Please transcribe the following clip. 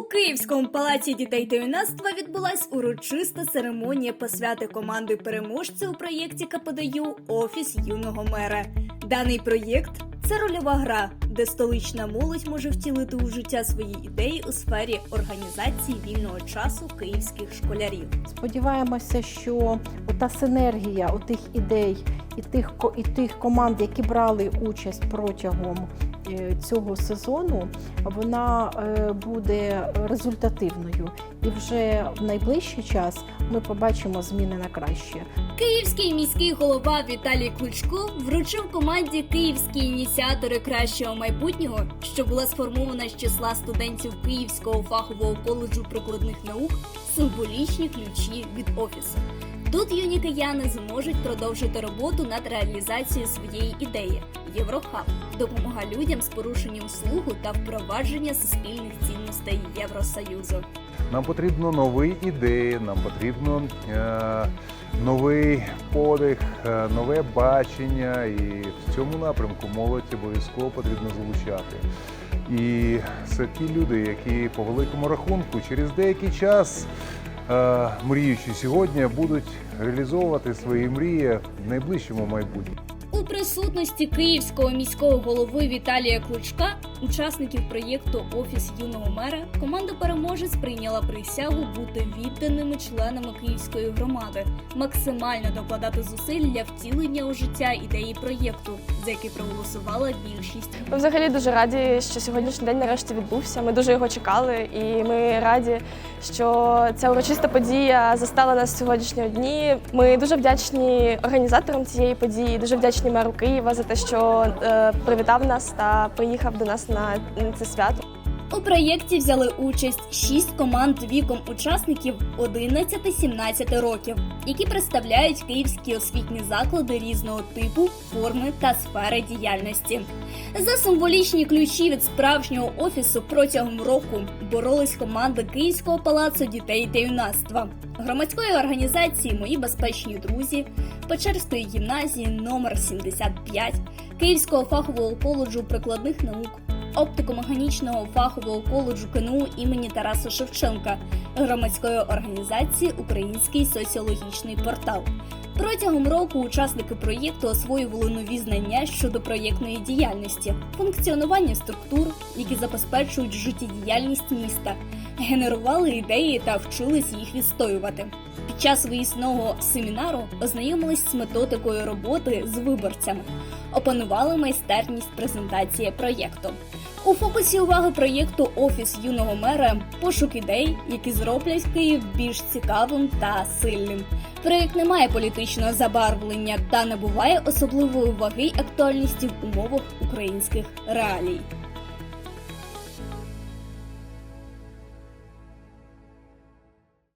У Київському палаці дітей та юнацтва відбулась урочиста церемонія посвяти команди переможця у проєкті КПДЮ Офіс юного мера. Даний проєкт це рольова гра, де столична молодь може втілити у життя свої ідеї у сфері організації вільного часу київських школярів. Сподіваємося, що ота синергія отих ідей і тих, і тих команд, які брали участь протягом цього сезону, вона е, буде результативною. І вже в найближчий час ми побачимо зміни на краще. Київський міський голова Віталій Кличко вручив команді Київські ініціатори кращого майбутнього, що була сформована з числа студентів Київського фахового коледжу прикладних наук, символічні ключі від офісу. Тут юні кияни зможуть продовжити роботу над реалізацією своєї ідеї Єврохаб допомога людям з порушенням слуху та впровадження суспільних цінностей Євросоюзу. Нам потрібно нові ідеї, нам потрібно е, новий подих, е, нове бачення, і в цьому напрямку молодь обов'язково потрібно залучати. І це ті люди, які по великому рахунку через деякий час, е, мріючи сьогодні, будуть реалізовувати свої мрії в найближчому майбутньому. У присутності київського міського голови Віталія Кличка, учасників проєкту Офіс юного мера, команда переможець прийняла присягу бути відданими членами київської громади, максимально докладати зусиль для втілення у життя ідеї проєкту, за який проголосувала більшість. Ми взагалі дуже раді, що сьогоднішній день нарешті відбувся. Ми дуже його чекали, і ми раді, що ця урочиста подія застала нас сьогоднішнього дні. Ми дуже вдячні організаторам цієї події, дуже вдячні меру Києва за те, що е, привітав нас та приїхав до нас на це свято. У проєкті взяли участь шість команд віком учасників 11-17 років, які представляють київські освітні заклади різного типу, форми та сфери діяльності. За символічні ключі від справжнього офісу протягом року боролись команди Київського палацу дітей та юнацтва, громадської організації Мої безпечні друзі, Печерської гімназії номер 75, Київського фахового коледжу прикладних наук, оптико-механічного фахового коледжу КНУ імені Тараса Шевченка, громадської організації Український соціологічний портал. Протягом року учасники проєкту освоювали нові знання щодо проєктної діяльності, функціонування структур, які забезпечують життєдіяльність міста, генерували ідеї та вчились їх відстоювати. Час виїзного семінару ознайомились з методикою роботи з виборцями, опанували майстерність презентації проєкту. У фокусі уваги проєкту Офіс юного мера пошук ідей, які зроблять Київ більш цікавим та сильним. Проєкт не має політичного забарвлення та набуває особливої ваги й актуальності в умовах українських реалій.